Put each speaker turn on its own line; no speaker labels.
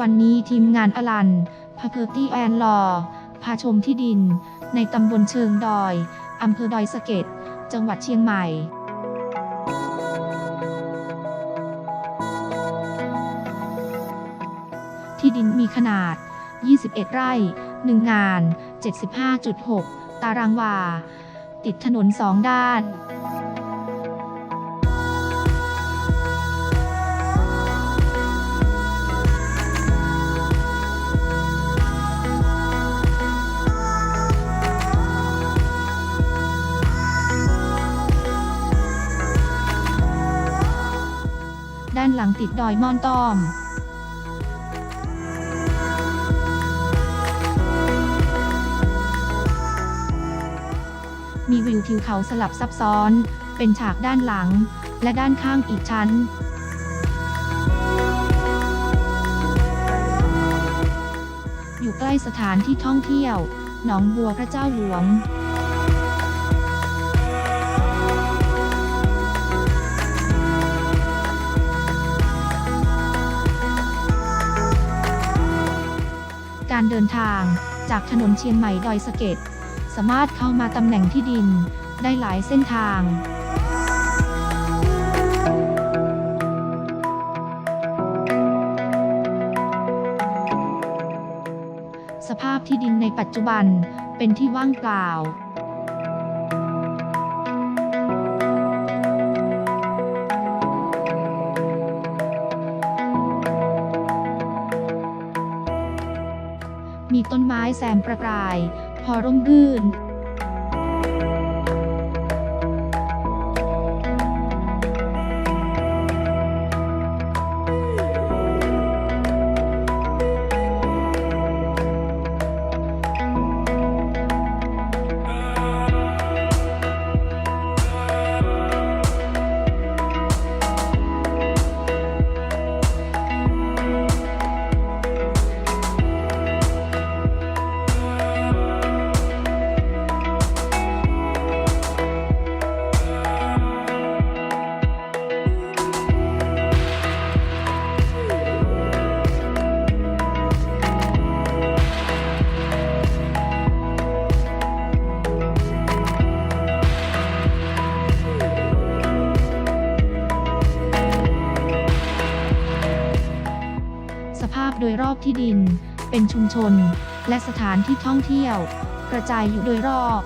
วันนี้ทีมงานอลันพาเพอร์ตี้แอนลอพาชมที่ดิน ในตำบลเชิงดอย อำเภอดอยสะเก็ด จังหวัดเชียงใหม่ที่ดินมีขนาด 21 ไร่ 1 งาน 75.6 ตารางวา ติดถนนสองด้าน ด้านหลังติดดอยม่อนต้อมมีวิวทิวเขาสลับซับซ้อน เป็นฉากด้านหลัง และด้านข้างอีกชั้น อยู่ใกล้สถานที่ท่องเที่ยว หนองบัวพระเจ้าหลวง การเดินทาง จากถนนเชียงใหม่ดอยสะเก็ดสามารถเข้ามาตำแหน่งที่ดิน ได้หลายเส้นทาง สภาพที่ดินในปัจจุบันเป็นที่ว่างเปล่า มีต้นไม้แซมประกาย พอร่มรื่น โดยรอบที่ดิน เป็นชุมชน และสถานที่ท่องเที่ยว กระจายอยู่โดยรอบ